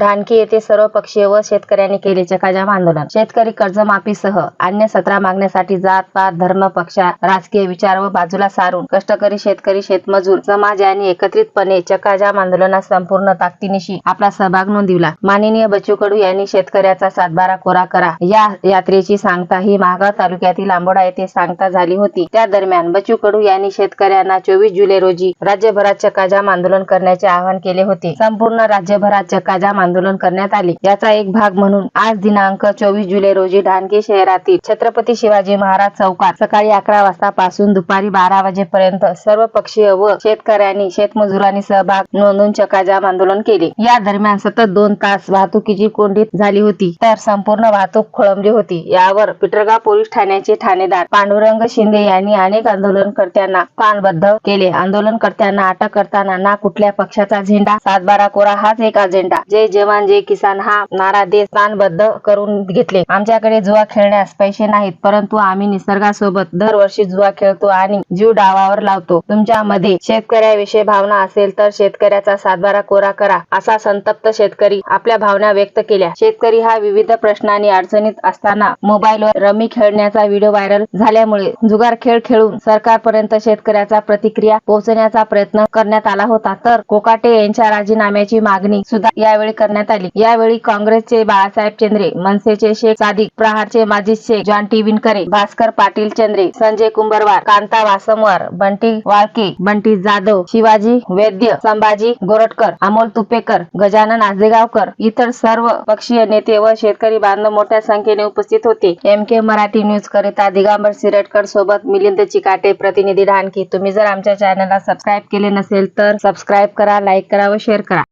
ढानकी येथे सर्व पक्षीय व शेतकऱ्यांनी केले चकाजाम आंदोलन. शेतकरी कर्जमाफीसह अन्य सतरा मागण्यासाठी जात पात धर्म पक्षा राजकीय विचार व बाजूला सारून कष्टकरी शेतकरी शेतमजूर समाज यांनी एकत्रितपणे चकाजाम आंदोलनात संपूर्ण ताकदीनिशी आपला सहभाग नोंदविला. माननीय बच्चू कडू यांनी शेतकऱ्याचा सातबारा कोरा करा. या यात्रेची सांगता ही महागाव तालुक्यातील आंबोडा येथे सांगता झाली होती. त्या दरम्यान बच्चू कडू यांनी शेतकऱ्यांना चोवीस जुलै रोजी राज्यभरात चकाजाम आंदोलन करण्याचे आवाहन केले होते. संपूर्ण राज्यभरात चकाजाम चक्काजाम आंदोलन करण्यात आले. याचा एक भाग म्हणून आज दिनांक चोवीस जुलै रोजी ढानगी शहरातील छत्रपती शिवाजी महाराज चौकात सकाळी अकरा वाजता पासून दुपारी बारा वाजेपर्यंत सर्व पक्षीय व शेतकऱ्यांनी शेतमजुरांनी सहभाग नोंदून चकाजाम आंदोलन केले. या दरम्यान सतत दोन तास वाहतुकीची कोंडी झाली होती तर संपूर्ण वाहतूक खोळंबली होती. यावर पिटरगाव पोलीस ठाण्याचे ठाणेदार पांडुरंग शिंदे यांनी अनेक आंदोलनकर्त्यांना कानबद्ध केले. आंदोलनकर्त्यांना अटक करताना ना कुठल्या पक्षाचा झेंडा सातबारा कोरा हाच एक अजेंडा. जे जय जवान जय किसान हा नारा देश स्थानबद्ध करून घेतले. आमच्याकडे जुवा खेळण्यास पैसे नाहीत परंतु आम्ही निसर्गासोबत दरवर्षी जुवा खेळतो आणि जीव डावावर लावतो. तुमच्यामध्ये शेतकऱ्याविषयी भावना असेल तर शेतकऱ्याचा सातबारा कोरा करा असा संतप्त शेतकरी आपल्या भावना व्यक्त केल्या. शेतकरी हा विविध प्रश्नांनी अडचणीत असताना मोबाईलवर रमी खेळण्याचा व्हिडिओ व्हायरल झाल्यामुळे जुगार खेळ खेळून सरकारपर्यंत शेतकऱ्याचा प्रतिक्रिया पोहोचण्याचा प्रयत्न करण्यात आला होता. तर कोकाटे यांच्या राजीनाम्याची मागणी सुद्धा यावेळी करण्यात आली. यावेळी काँग्रेसचे बाळासाहेब चंद्रे मनसेचे शेख सादिक प्रहारचे माजी शेख जॉन टी विनकरे भास्कर पाटील चंद्रे संजय कुंभरवार कांता वासमवार बंटी वाळके बंटी जाधव शिवाजी वैद्य संभाजी गोरटकर अमोल तुपेकर गजानन आजेगावकर इतर सर्व पक्षीय नेते व शेतकरी बांधव मोठ्या संख्येने उपस्थित होते. एम के मराठी न्यूज करिता दिगांबर सिरटकर सोबत मिलिंद चिकाटे प्रतिनिधी ढानकी तुम्ही जर आमच्या चॅनलला सबस्क्राईब केले नसेल तर सबस्क्राईब करा लाईक करा व शेअर करा.